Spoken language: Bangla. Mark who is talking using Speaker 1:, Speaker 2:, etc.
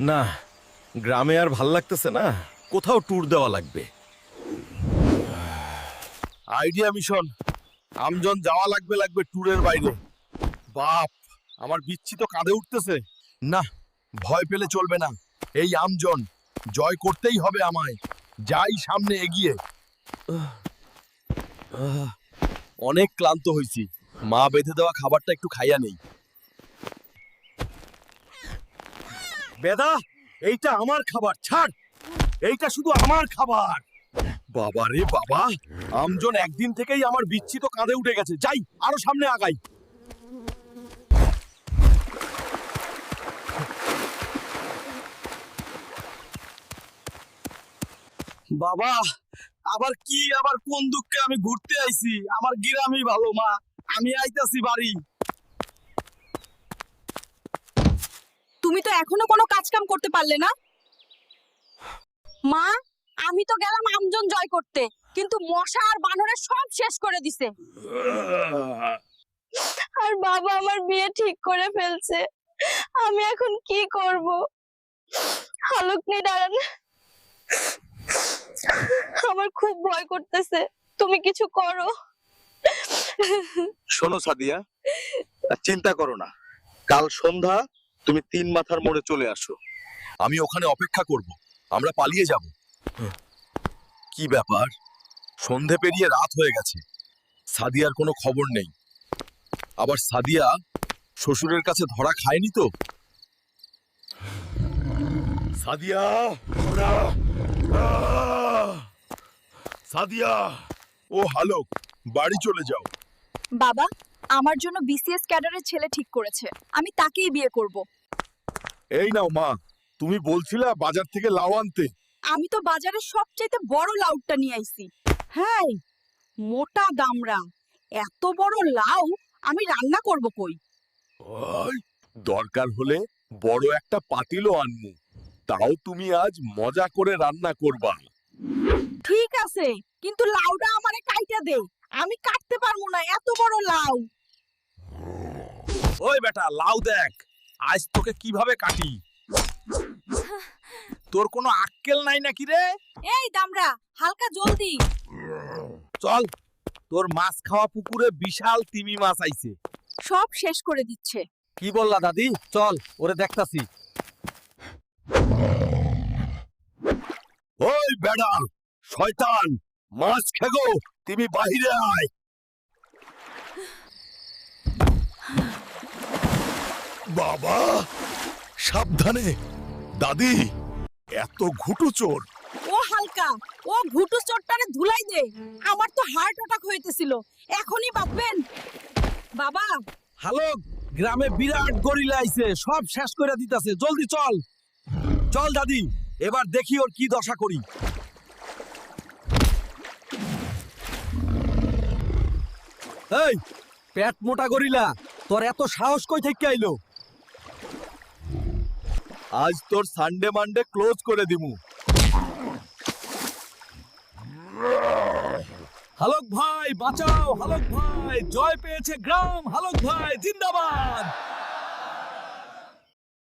Speaker 1: না গ্রামে আর ভালো লাগতেছে না। কোথাও ট্যুর দেওয়া লাগবে।
Speaker 2: আইডিয়া মিশন আমজন যাওয়া লাগবে লাগবে ট্যুরের বাইরে। বাপ আমার বিচ্ছি তো কাঁধে উঠতেছে। না ভয় পেলে চলবে না। এই আমজন জয় করতেই হবে আমায়। যাই সামনে এগিয়ে। অনেক ক্লান্ত হইছি। মা বেঁধে দেওয়া খাবারটা একটু খাইয়া নেই। বেদা, এইটা আমার খাবার, ছাড়। এইটা শুধু আমার খাবার। বাবা রে বাবা, আমজন একদিন থেকেই আমার বিচ্ছিত কাঁধে উঠে গেছে। যাই, আরও সামনে আগাই। বাবা, আবার কি, আবার কোন দুঃখে আমি ঘুরতে আইছি? আমার গ্রামই ভালো, মা। আমি আইতাছি বাড়ি।
Speaker 3: তুমি তো এখনও কোনো কাজ কাম করতে পারলে না। মা, আমি তো গেলাম আমজন জয় করতে, কিন্তু মশা আর বানরে সব শেষ করে দিছে। আর বাবা আমার বিয়ে ঠিক করে ফেলছে। আমি এখন কি করব? হালক নিয়ে দাঁড়ান। আমার খুব ভয় করতেছে। তুমি কিছু করো।
Speaker 2: শোনো সাদিয়া চিন্তা করো না। কাল সন্ধ্যা তুমি তিন মাথার মোড়ে চলে আসো। আমি ওখানে অপেক্ষা করব। আমরা পালিয়ে যাব। কি ব্যাপার? সন্ধে পেরিয়ে রাত হয়ে গেছে। সাদিয়ার কোনো খবর নেই। আবার সাদিয়া শ্বশুরের কাছে ধরা খায়নি তো? সাদিয়া! সাদিয়া! ও হালক, বাড়ি চলে যাও।
Speaker 3: বাবা? আমার জন্য বিসিএস ক্যাডারের ছেলে ঠিক করেছে। আমি তাকেই বিয়ে করব।
Speaker 2: এই নাও মা তুমি বলছিলা বাজার থেকে লাউ আনতে।
Speaker 3: আমি তো বাজারে সবচাইতে বড় লাউটা নিয়ে আইছি। হ্যাঁ মোটা দামড়া। এত বড় লাউ আমি রান্না করব কই?
Speaker 2: ওই দরকার হলে বড় একটা পাতিলও আনমু। তাও তুমি আজ মজা করে রান্না করবা।
Speaker 3: ঠিক আছে কিন্তু লাউটা আমারে কাইটা দে। আমি কাটতে পারব না এত বড় লাউ।
Speaker 2: ওই বেটা লাউ দেখ। আজ তোকে কীভাবে কাটি? তোর কোনো আক্কেল নাই নাকি রে?
Speaker 3: এই দামড়া হালকা জলদি।
Speaker 2: চল তোর মাছ খাওয়া পুকুরে বিশাল তিমি মাছ আইছে।
Speaker 3: সব শেষ করে দিচ্ছে।
Speaker 2: কি বললা দাদি? চল ওরে দেখতাছি। ওই বেড়া শয়তান মাছ খেগো তুমি বাহিরে আয়। বাবা! সাবধানে। দাদি এত ঘুটু চোর।
Speaker 3: ও হালকা ও ঘুটু চট্টারে ধুলাই দে। আমার তো হার্ট অ্যাটাক হইতেছিল। এখনই বাঁচবেন। বাবা!
Speaker 2: হ্যালো গ্রামে বিরাট গরিলা আইছে সব শেষ করে দিতাছে। জলদি চল। চল দাদি এবার দেখি ওর কি দশা করি। এই পেট মোটা গরিলা তোর এত সাহস কই থেকে আইলো? আজ তোর সানডে মানডে ক্লোজ করে দিমু। হালক ভাই, বাঁচাও, হালক ভাই, জয় পেয়েছে গ্রাম, হালক ভাই, জিন্দাবাদ।